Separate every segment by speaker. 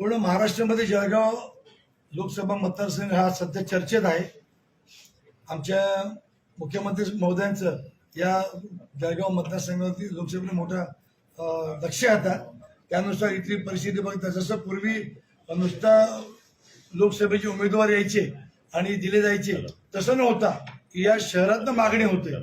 Speaker 1: पूर्ण महाराष्ट्रामध्ये जळगाव लोकसभा मतदारसंघ हा सध्या चर्चेत आहे. आमच्या मुख्यमंत्री महोदयांचं या जळगाव मतदारसंघावरती लोकसभेला मोठा लक्ष आता. त्यानुसार इथली परिस्थिती बघता जसं पूर्वी नुसता लोकसभेचे उमेदवार यायचे आणि दिले जायचे. तसं नव्हता. या शहरातनं मागणी होते.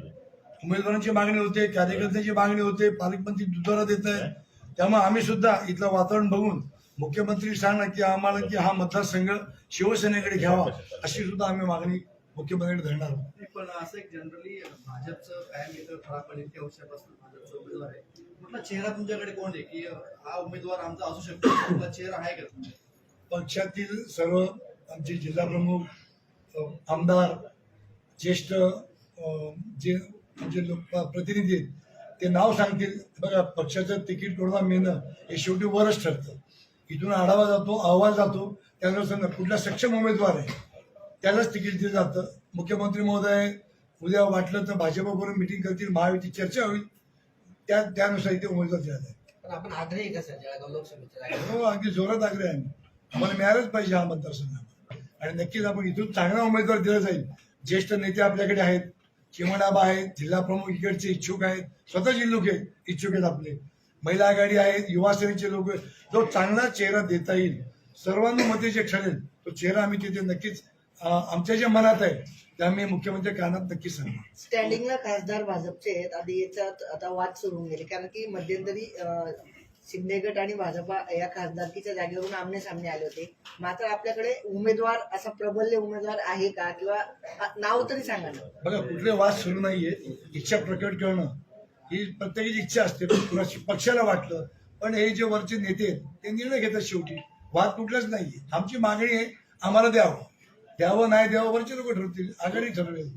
Speaker 1: उमेदवारांची मागणी होते कार्यकर्त्यांची मागणी होते पालकमंत्री दुधारा देत आहे त्यामुळे आम्ही सुद्धा इथलं वातावरण बघून मुख्यमंत्री सांगणं की आम्हाला की हा मतदारसंघ शिवसेनेकडे घ्यावा अशी सुद्धा आम्ही मागणी मुख्यमंत्र्यांकडे धरणार
Speaker 2: पण असं एक जनरली भाजपचं कायम येतं ठराव इतक्या वर्षापासून भाजपचा उमेदवार आहे. कुठला चेहरा तुमच्याकडे कोण आहे? की हा उमेदवार आमचा असू शकतो कुठला चेहरा आहे का
Speaker 1: पक्षातील सर्व आमचे जिल्हा प्रमुख आमदार ज्येष्ठ जे जे लोक प्रतिनिधी आहेत ते नाव सांगतील. बघा पक्षाचं तिकीट कोणाला मिळणं हे शेवटी वरच ठरतं. इथून आढावा जातो अहवाल जातो. त्यानुसार कुठला सक्षम उमेदवार आहे? त्यालाच तिकीट दिलं जातं. मुख्यमंत्री महोदय उद्या वाटलं तर भाजपबरोबर मिटिंग करतील महायुती चर्चा होईल. त्या त्यानुसार इथे उमेदवार दिला जाईल.
Speaker 3: पण आपण आग्रही का सर जळगाव लोकसभेच्या जागेवर
Speaker 1: हो अगदी जोरात आग्रह आहे आम्हाला मिळालंच पाहिजे हा मतदारसंघ. आणि नक्कीच आपण इथून चांगला उमेदवार दिला जाईल. ज्येष्ठ नेते आपल्याकडे आहेत. चिमणाबा आहेत जिल्हा प्रमुख इकडचे इच्छुक आहेत. स्वतः जिल्ह्याचे इच्छुक आहेत आपले. महिला आघाडी आहेत युवा सेनेचे लोक. जो चांगला चेहरा देता येईल सर्वानुमते जे ठरेल तो चेहरा आम्ही तिथे नक्कीच आमच्या ज्या मनात आहे ते आम्ही मुख्यमंत्री कानात नक्कीच सांगणार.
Speaker 4: स्टँडिंगला खासदार भाजपचे आहेत. आधी याच्यात आता वाद सुरू होऊन गेले. कारण की मध्यंतरी अं, शिंदे गट आणि भाजपा या खासदारकीच्या जागेवरून आमने सामने आले होते. मात्र आपल्याकडे उमेदवार असा प्रबल्य उमेदवार आहे का? किंवा अ, नाव तरी सांगा ना.
Speaker 1: बघा कुठले वाद सुरू नाहीये. इच्छा प्रकट करणं ही प्रत्येकाची इच्छा असते पण पक्षाला वाटलं पण हे जे वरचे नेते आहेत ते निर्णय घेतात शेवटी. वाद कुठलाच नाहीये. आमची मागणी आहे आम्हाला द्यावं. द्यावं नाही द्यावं वरचे लोक ठरवतील. आघाडी ठरवेल.